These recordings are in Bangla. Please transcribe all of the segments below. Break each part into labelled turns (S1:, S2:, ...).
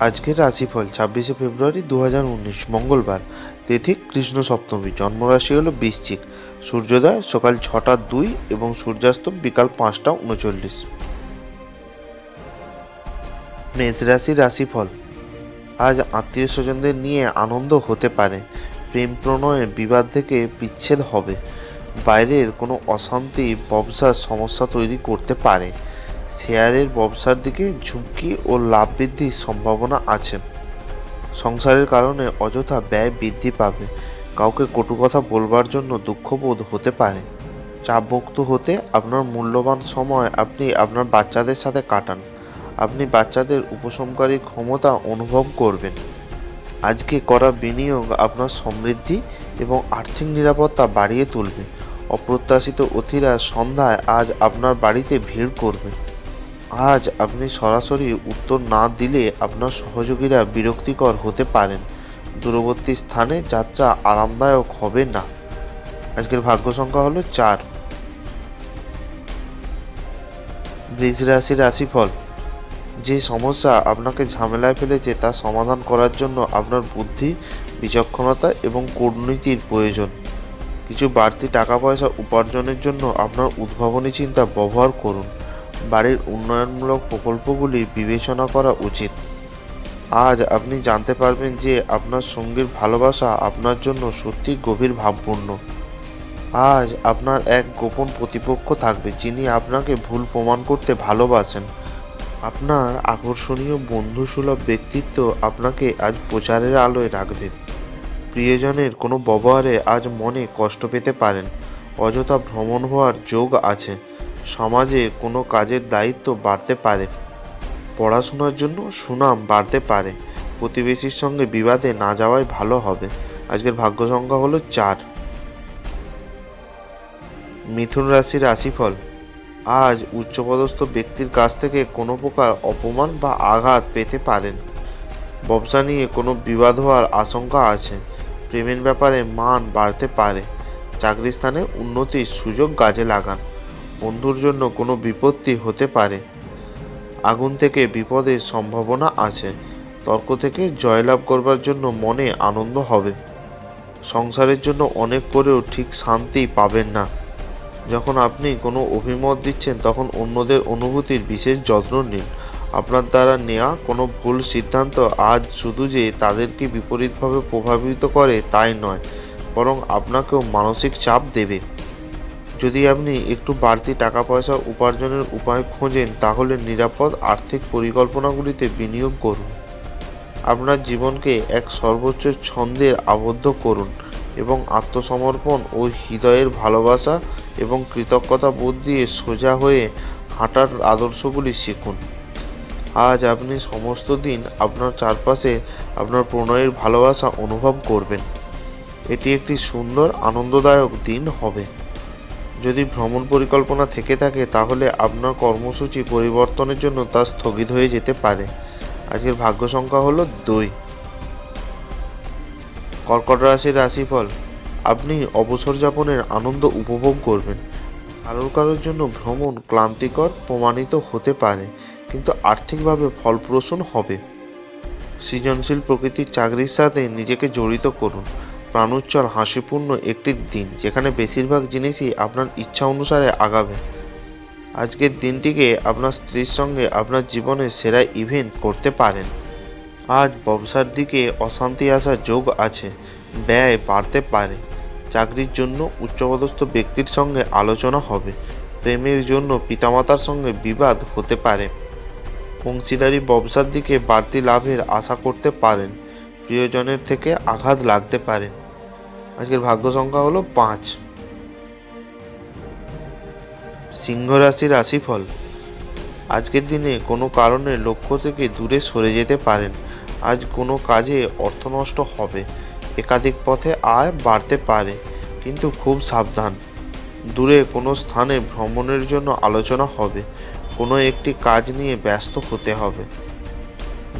S1: আজকের রাশিফল ছাব্বিশে ফেব্রুয়ারি দু হাজার উনিশ, মঙ্গলবার। তিথি কৃষ্ণ সপ্তমী, জন্মরাশি হলো বৃশ্চিক। সূর্যোদয় সকাল ছটা দুই এবং সূর্যাস্ত বিকাল পাঁচটা উনচল্লিশ। মেষ রাশির রাশিফল, আজ আত্মীয় স্বজনদের নিয়ে আনন্দ হতে পারে। প্রেম প্রণয়ে বিবাদ থেকে বিচ্ছেদ হবে। বাইরের কোনো অশান্তি, ব্যবসার সমস্যা তৈরি করতে পারে। শেয়ারের ব্যবসার দিকে ঝুঁকি ও লাভ বৃদ্ধির সম্ভাবনা আছে। সংসারের কারণে অযথা ব্যয় বৃদ্ধি পাবে। কাউকে কটু কথা বলবার জন্য দুঃখবোধ হতে পারে। চাপমুক্ত হতে আপনার মূল্যবান সময় আপনি আপনার বাচ্চাদের সাথে কাটান। আপনি বাচ্চাদের উপশমকারী ক্ষমতা অনুভব করবেন। আজকে করা বিনিয়োগ আপনার সমৃদ্ধি এবং আর্থিক নিরাপত্তা বাড়িয়ে তুলবে। অপ্রত্যাশিত অতিরা সন্ধ্যায় আজ আপনার বাড়িতে ভিড় করবে। আজ আপনি সরাসরি উত্তর না দিলে আপনার সহযোগীরা বিরক্তিকর হতে পারেন। দূরবর্তী স্থানে যাত্রা আরামদায়ক হবে না। আজকের ভাগ্য সংখ্যা হলো চার। বৃষ রাশির রাশিফল। যে সমস্যা আপনাকে ঝামেলায় ফেলেছে তা সমাধান করার জন্য আপনার বুদ্ধি, বিচক্ষণতা এবং কূটনীতির প্রয়োজন। কিছু বাড়তি টাকা পয়সা উপার্জনের জন্য আপনার উদ্ভাবনী চিন্তা ব্যবহার করুন। বাড়ির উন্নয়নমূলক প্রকল্পগুলি বিবেচনা করা উচিত। আজ আপনি জানতে পারবেন যে আপনার সঙ্গীর ভালোবাসা আপনার জন্য সত্যি গভীর ভাবপূর্ণ। আজ আপনার এক গোপন প্রতিপক্ষ থাকবে যিনি আপনাকে ভুল প্রমাণ করতে ভালোবাসেন। আপনার আকর্ষণীয় বন্ধুসুলভ ব্যক্তিত্ব আপনাকে আজ প্রচারের আলোয় রাখবে। প্রিয়জনের কোনো ব্যবহারে আজ মনে কষ্ট পেতে পারেন। অযথা ভ্রমণ হওয়ার যোগ আছে। সমাজে কোনো কাজের দায়িত্ব বাড়তে পারে। পড়াশোনার জন্য সুনাম বাড়তে পারে। প্রতিবেশীর সঙ্গে বিবাদে না যাওয়াই ভালো হবে। আজকের ভাগ্য সংখ্যা হলো চার। মিথুন রাশির রাশিফল। আজ উচ্চপদস্থ ব্যক্তির কাছ থেকে কোনো প্রকার অপমান বা আঘাত পেতে পারেন। ব্যবসা নিয়ে কোনো বিবাদ হওয়ার আশঙ্কা আছে। প্রেমের ব্যাপারে মান বাড়তে পারে। চাকরি স্থানে উন্নতির সুযোগ কাজে লাগান। বন্ধুর জন্য কোনো বিপত্তি হতে পারে। আগুন থেকে বিপদের সম্ভাবনা আছে। তর্ক থেকে জয়লাভ করবার জন্য মনে আনন্দ হবে। সংসারের জন্য অনেক করেও ঠিক শান্তি পাবেন না। যখন আপনি কোনো অভিমত দিচ্ছেন, তখন অন্যদের অনুভূতির বিশেষ যত্ন নিন। আপনার দ্বারা নেওয়া কোনো ভুল সিদ্ধান্ত আজ শুধু যে তাদেরকে বিপরীতভাবে প্রভাবিত করে তাই নয়, বরং আপনাকেও মানসিক চাপ দেবে। যদি আপনি একটু বাড়তি টাকা পয়সা উপার্জনের উপায় খোঁজেন, তাহলে নিরাপদ আর্থিক পরিকল্পনাগুলিতে বিনিয়োগ করুন। আপনার জীবনকে এক সর্বোচ্চ ছন্দের আবদ্ধ করুন এবং আত্মসমর্পণ ও হৃদয়ের ভালোবাসা এবং কৃতজ্ঞতা বোধ দিয়ে সোজা হয়ে হাঁটার আদর্শগুলি শিখুন। আজ আপনি সমস্ত দিন আপনার চারপাশে আপনার প্রণয়ের ভালোবাসা অনুভব করবেন। এটি একটি সুন্দর, আনন্দদায়ক দিন হবে। যদি ভ্রমণ পরিকল্পনা থেকে থাকে, তাহলে আপনার কর্মসূচি পরিবর্তনের জন্য তা স্থগিত হয়ে যেতে পারে। আজকের ভাগ্য সংখ্যা হলো দুই। কর্কট রাশির রাশিফল, আপনি অবসর যাপনের আনন্দ উপভোগ করবেন। কারোর কারোর জন্য ভ্রমণ ক্লান্তিকর, প্রমাণিত হতে পারে, কিন্তু আর্থিকভাবে ফলপ্রসূ হবে। সৃজনশীল প্রকৃতির চাকরির সাথে নিজেকে জড়িত করুন। প্রাণোচ্ছল, হাসিপূর্ণ একটি দিন, যেখানে বেশিরভাগ জিনিসই আপনার ইচ্ছা অনুসারে আগাবে। আজকের দিনটিকে আপনার স্ত্রীর সঙ্গে আপনার জীবনে সেরা ইভেন্ট করতে পারেন। আজ ব্যবসার দিকে অশান্তি আসার যোগ আছে, ব্যয় বাড়তে পারে। চাকরির জন্য উচ্চপদস্থ ব্যক্তির সঙ্গে আলোচনা হবে, প্রেমের জন্য পিতামাতার সঙ্গে বিবাদ হতে পারে। অংশীদারি ব্যবসার দিকে বাড়তি লাভের আশা করতে পারেন, প্রিয়জনের থেকে আঘাত লাগতে পারে। আজকের ভাগ্য সংখ্যা হলো পাঁচ। সিংহ রাশির রাশিফল। আজকের দিনে কোনো কারণে লক্ষ্য থেকে দূরে সরে যেতে পারেন। আজ কোনো কাজে অর্থ নষ্ট হবে। একাধিক পথে আয় বাড়তে পারে, কিন্তু খুব সাবধান। দূরে কোনো স্থানে ভ্রমণের জন্য আলোচনা হবে। কোনো একটি কাজ নিয়ে ব্যস্ত হতে হবে।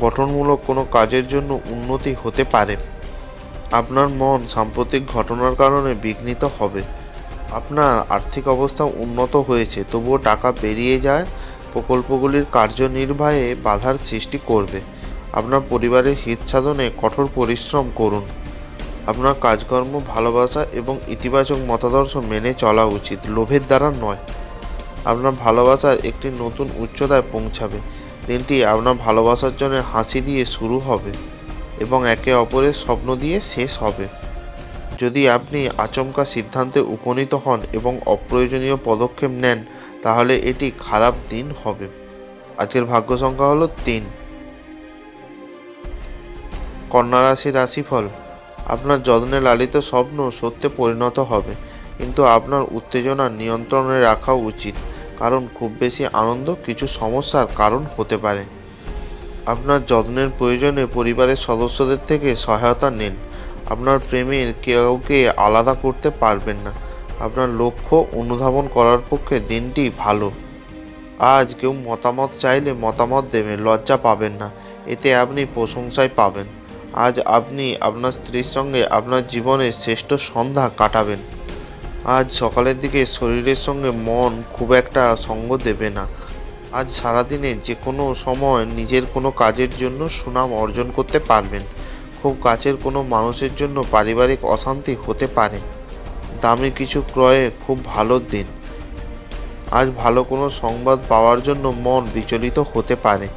S1: গঠনমূলক কোনো কাজের জন্য উন্নতি হতে পারে। আপনার মন সাম্প্রতিক ঘটনার কারণে বিঘ্নিত হবে। আপনার আর্থিক অবস্থা উন্নত হয়েছে, তবুও টাকা বেরিয়ে যায়, প্রকল্পগুলির কার্যনির্বাহে বাধার সৃষ্টি করবে। আপনার পরিবারের হিত সাধনে কঠোর পরিশ্রম করুন। আপনার কাজকর্ম, ভালোবাসা এবং ইতিবাচক মতাদর্শ মেনে চলা উচিত, লোভের দ্বারা নয়। আপনার ভালোবাসার একটি নতুন উচ্চতায় পৌঁছাবে। দিনটি আপনার ভালোবাসার জন্য হাসি দিয়ে শুরু হবে। এবং একে অপরের স্বপ্ন দিয়ে শেষ হবে। যদি আপনি আচমকা সিদ্ধান্তে উপনীত হন এবং অপ্রয়োজনীয় পদক্ষেপ নেন, তাহলে এটি খারাপ দিন হবে। আজকের ভাগ্য সংখ্যা হলো তিন। কন্যা রাশি রাশিফল, আপনার যত্নে লালিত স্বপ্ন সত্যে পরিণত হবে, কিন্তু আপনার উত্তেজনা নিয়ন্ত্রণে রাখা উচিত, কারণ খুব বেশি আনন্দ কিছু সমস্যার কারণ হতে পারে। আপনার যত্নের প্রয়োজনে পরিবারের সদস্যদের থেকে সহায়তা নিন। আপনার প্রেমের কাউকে আলাদা করতে পারবেন না। আপনার লক্ষ্য অনুধাবন করার পক্ষে দিনটি ভালো। আজ কেউ মতামত চাইলে মতামত দেবে লজ্জা পাবেন না। এতে আপনি প্রশংসায় পাবেন। আজ আপনি আপনার স্ত্রীর সঙ্গে আপনার জীবনের শ্রেষ্ঠ সন্ধ্যা কাটাবেন। আজ সকালের দিকে শরীরের সঙ্গে মন খুব একটা সঙ্গ দেবে না। আজ সারাদিনে যে কোনো সময় নিজের কোনো কাজের জন্য সুনাম অর্জন করতে পারবেন। খুব কাছের কোনো মানুষের জন্য পারিবারিক অশান্তি হতে পারে। দামি কিছু ক্রয়ে খুব ভালো দিন। আজ ভালো কোনো সংবাদ পাওয়ার জন্য মন বিচলিত হতে পারে।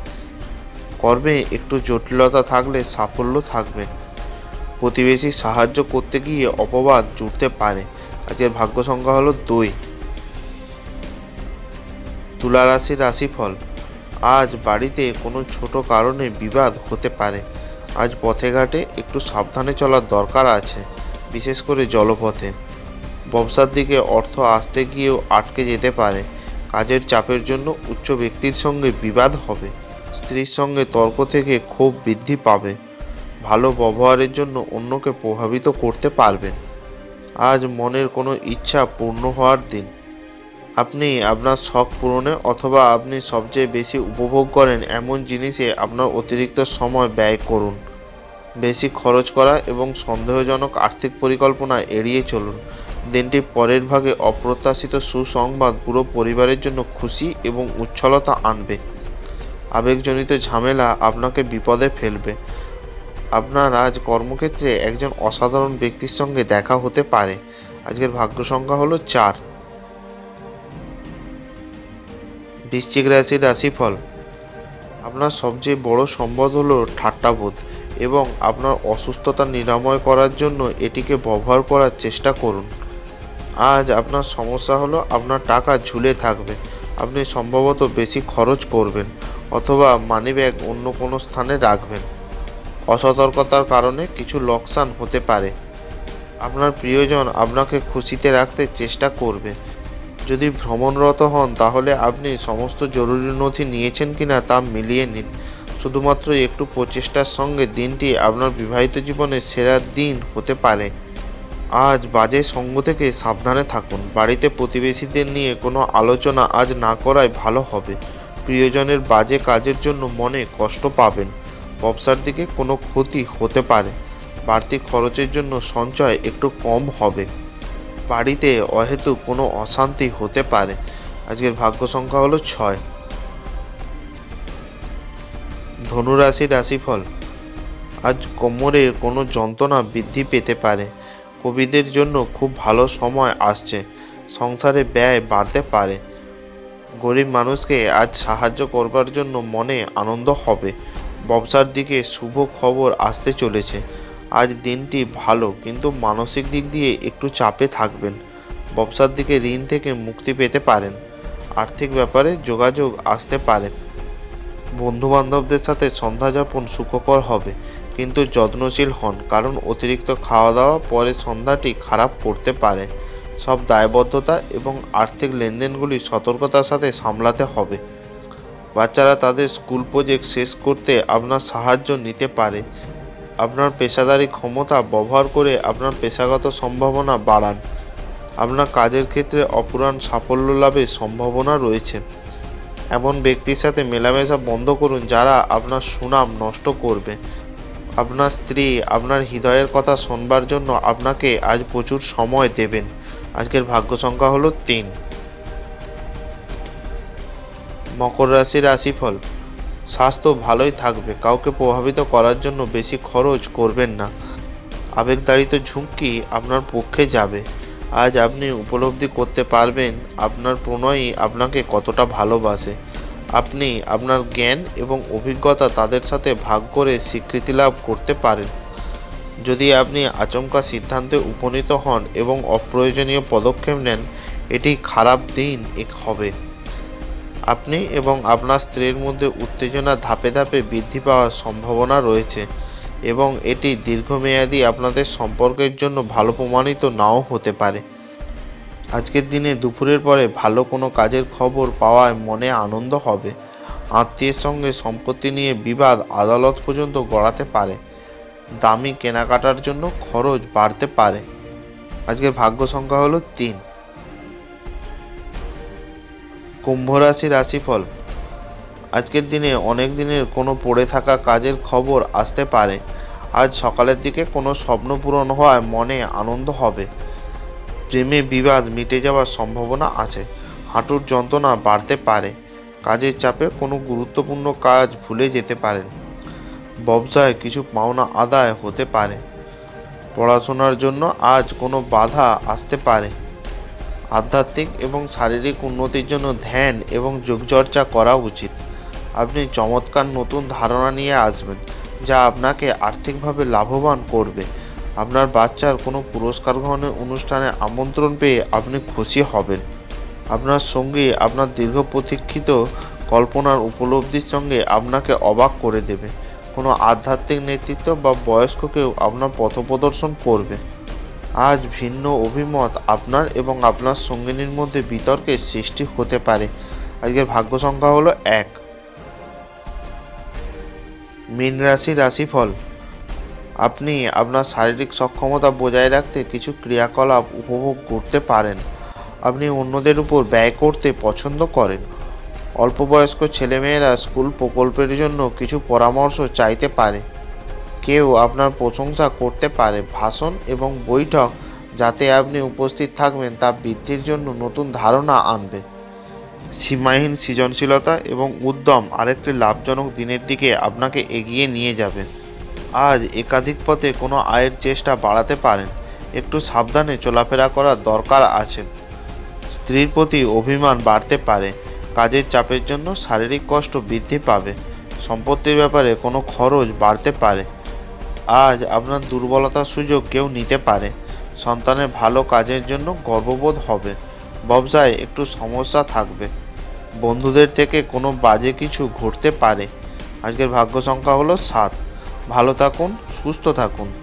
S1: কর্মে একটু জটিলতা থাকলে সাফল্য থাকবে। প্রতিবেশী সাহায্য করতে গিয়ে অপবাদ জুটতে পারে। আজকের ভাগ্য সংখ্যা হলো দুই। তুলা রাশির রাশিফল আজ বাড়িতে কোনো ছোট কারণে বিবাদ হতে পারে। আজ পথে ঘাটে একটু সাবধানে চলার দরকার আছে, বিশেষ করে জলপথে। ব্যবসার দিকে অর্থ আসতে গিয়েও আটকে যেতে পারে। কাজের চাপের জন্য উচ্চ ব্যক্তির সঙ্গে বিবাদ হবে। স্ত্রীর সঙ্গে তর্ক থেকে ক্ষোভ বৃদ্ধি পাবে। ভালো ব্যবহারের জন্য অন্যকে প্রভাবিত করতে পারবেন। আজ মনের কোনো ইচ্ছা পূর্ণ হওয়ার দিন। আপনি আপনার শখ পূরণে অথবা আপনি সবচেয়ে বেশি উপভোগ করেন এমন জিনিসে আপনার অতিরিক্ত সময় ব্যয় করুন। বেশি খরচ করা এবং সন্দেহজনক আর্থিক পরিকল্পনা এড়িয়ে চলুন। দিনটির পরের ভাগে অপ্রত্যাশিত সুসংবাদ পুরো পরিবারের জন্য খুশি এবং উচ্ছলতা আনবে। আবেগজনিত ঝামেলা আপনাকে বিপদে ফেলবে। আপনার আজ কর্মক্ষেত্রে একজন অসাধারণ ব্যক্তির সঙ্গে দেখা হতে পারে। আজকের ভাগ্য সংখ্যা হলো চার। বৃশ্চিক রাশির রাশিফল। আপনার সবচেয়ে বড় সম্পদ হলো ঠাট্টাবোধ এবং আপনার অসুস্থতা নিরাময় করার জন্য এটিকে ব্যবহার করার চেষ্টা করুন। আজ আপনার সমস্যা হলো আপনার টাকা ঝুলে থাকবে। আপনি সম্ভবত বেশি খরচ করবেন অথবা মানিব্যাগ অন্য কোনো স্থানে রাখবেন। অসতর্কতার কারণে কিছু লোকসান হতে পারে। আপনার প্রিয়জন আপনাকে খুশিতে রাখতে চেষ্টা করবে। যদি ভ্রমণরত হন, তাহলে আপনি সমস্ত জরুরি নথি নিয়েছেন কিনা তা মিলিয়ে নিন। শুধুমাত্র একটু প্রচেষ্টার সঙ্গে দিনটি আপনার বিবাহিত জীবনের সেরা দিন হতে পারে। আজ বাজে সঙ্গ থেকে সাবধানে থাকুন। বাড়িতে প্রতিবেশীদের নিয়ে কোনো আলোচনা আজ না করাই ভালো হবে। প্রিয়জনের বাজে কাজের জন্য মনে কষ্ট পাবেন। ব্যবসার দিকে কোনো ক্ষতি হতে পারে। বাড়তি খরচের জন্য সঞ্চয় একটু কম হবে। বাড়িতে অহেতু কোনো অশান্তি হতে পারে। আজকের ভাগ্য সংখ্যা হলো ছয়। ধনুরাশি রাশিফল, আজ কোমরের কোনো যন্ত্রণা বৃদ্ধি পেতে পারে। কবিদের জন্য খুব ভালো সময় আসছে। সংসারে ব্যয় বাড়তে পারে। গরিব মানুষকে আজ সাহায্য করবার জন্য মনে আনন্দ হবে। ব্যবসার দিকে শুভ খবর আসতে চলেছে। আজ দিনটি ভালো, কিন্তু মানসিক দিক দিয়ে একটু চাপে থাকবেন। ব্যবসার দিকে ঋণ থেকে মুক্তি পেতে পারেন। আর্থিক ব্যাপারে যোগাযোগ আসতে পারে। বন্ধু বান্ধবদের সাথে সন্ধ্যাযাপন সুখকর হবে, কিন্তু যত্নশীল হন, কারণ অতিরিক্ত খাওয়া দাওয়া পরে সন্ধ্যাটি খারাপ করতে পারে। সব দায়বদ্ধতা এবং আর্থিক লেনদেনগুলি সতর্কতার সাথে সামলাতে হবে। বাচ্চারা তাদের স্কুল প্রজেক্ট শেষ করতে আপনার সাহায্য নিতে পারে। আপনার পেশাদারি ক্ষমতা ব্যবহার করে আপনার পেশাগত সম্ভাবনা বাড়ান। আপনার কাজের ক্ষেত্রে অপুরাণ সাফল্য লাভের সম্ভাবনা রয়েছে। এমন ব্যক্তির সাথে মেলামেশা বন্ধ করুন যারা আপনার সুনাম নষ্ট করবে। আপনার স্ত্রী আপনার হৃদয়ের কথা শোনবার জন্য আপনাকে আজ প্রচুর সময় দেবেন। আজকের ভাগ্য সংখ্যা হলো তিন। মকর রাশির রাশিফল। স্বাস্থ্য ভালোই থাকবে, কাউকে প্রভাবিত করার জন্য বেশি খরচ করবেন না। আবেগতাড়িত ঝুঁকি আপনার পক্ষে যাবে। আজ আপনি উপলব্ধি করতে পারবেন, আপনার প্রণয়ই আপনাকে কতটা ভালোবাসে। আপনি আপনার জ্ঞান এবং অভিজ্ঞতা তাদের সাথে ভাগ করে স্বীকৃতি লাভ করতে পারেন। যদি আপনি আচমকা সিদ্ধান্তে উপনীত হন এবং অপ্রয়োজনীয় পদক্ষেপ নেন, এটি খারাপ দিন এক হবে। আপনি এবং আপনার স্ত্রীর মধ্যে উত্তেজনা ধাপে ধাপে বৃদ্ধি পাওয়ার সম্ভাবনা রয়েছে এবং এটি দীর্ঘমেয়াদী আপনাদের সম্পর্কের জন্য ভালো প্রমাণিত নাও হতে পারে। আজকের দিনে দুপুরের পরে ভালো কোনো কাজের খবর পাওয়ায় মনে আনন্দ হবে। আত্মীয়ের সঙ্গে সম্পত্তি নিয়ে বিবাদ আদালত পর্যন্ত গড়াতে পারে। দামি কেনাকাটার জন্য খরচ বাড়তে পারে। আজকের ভাগ্য সংখ্যা হলো তিন। কুম্ভ রাশি রাশিফল। আজকের দিনে অনেক দিনের কোনো পড়ে থাকা কাজের খবর আসতে পারে। আজ সকালের দিকে কোনো স্বপ্ন পূরণ হওয়ায় মনে আনন্দ হবে। প্রেমে বিবাদ মিটে যাওয়ার সম্ভাবনা আছে। হাঁটুর যন্ত্রণা বাড়তে পারে। কাজের চাপে কোনো গুরুত্বপূর্ণ কাজ ভুলে যেতে পারেন। ব্যবসায় কিছু পাওনা আদায় হতে পারে। পড়াশোনার জন্য আজ কোনো বাধা আসতে পারে। আধ্যাত্মিক এবং শারীরিক উন্নতির জন্য ধ্যান এবং যোগচর্চা করা উচিত। আপনি চমৎকার নতুন ধারণা নিয়ে আসবেন, যা আপনাকে আর্থিকভাবে লাভবান করবে। আপনার বাচ্চার কোনো পুরস্কার গ্রহণের অনুষ্ঠানে আমন্ত্রণ পেয়ে আপনি খুশি হবেন। আপনার সঙ্গী আপনার দীর্ঘ প্রতীক্ষিত কল্পনার উপলব্ধির সঙ্গে আপনাকে অবাক করে দেবে। কোনো আধ্যাত্মিক নেতৃত্ব বা বয়স্ক কেউ আপনার পথপ্রদর্শন করবে। আজ ভিন্ন অভিমত আপনার এবং আপনার সঙ্গিনীর মধ্যে বিতর্কের সৃষ্টি হতে পারে। আজকের ভাগ্য সংখ্যা হলো এক। মীন রাশি রাশিফল। আপনি আপনার শারীরিক সক্ষমতা বজায় রাখতে কিছু ক্রিয়াকলাপ উপভোগ করতে পারেন। আপনি অন্যদের উপর ব্যয় করতে পছন্দ করেন। অল্প বয়স্ক ছেলেমেয়েরা স্কুল প্রকল্পের জন্য কিছু পরামর্শ চাইতে পারে। কেউ আপনার প্রশংসা করতে পারে। ভাষণ এবং বৈঠক যাতে আপনি উপস্থিত থাকবেন তা বৃদ্ধির জন্য নতুন ধারণা আনবে। সীমাহীন সৃজনশীলতা এবং উদ্যম আরেকটি লাভজনক দিনের দিকে আপনাকে এগিয়ে নিয়ে যাবে। আজ একাধিক পথে কোনো আয়ের চেষ্টা বাড়াতে পারেন। একটু সাবধানে চলাফেরা করার দরকার আছে। স্ত্রীর প্রতি অভিমান বাড়তে পারে। কাজের চাপের জন্য শারীরিক কষ্ট বৃদ্ধি পাবে। সম্পত্তির ব্যাপারে কোনো খরচ বাড়তে পারে। আজ আপনার দুর্বলতার সুযোগ কেউ নিতে পারে। সন্তানের ভালো কাজের জন্য গর্ববোধ হবে। ব্যবসায় একটু সমস্যা থাকবে। বন্ধুদের থেকে কোনো বাজে কিছু ঘটতে পারে। আজকের ভাগ্য সংখ্যা হলো সাত। ভালো থাকুন, সুস্থ থাকুন।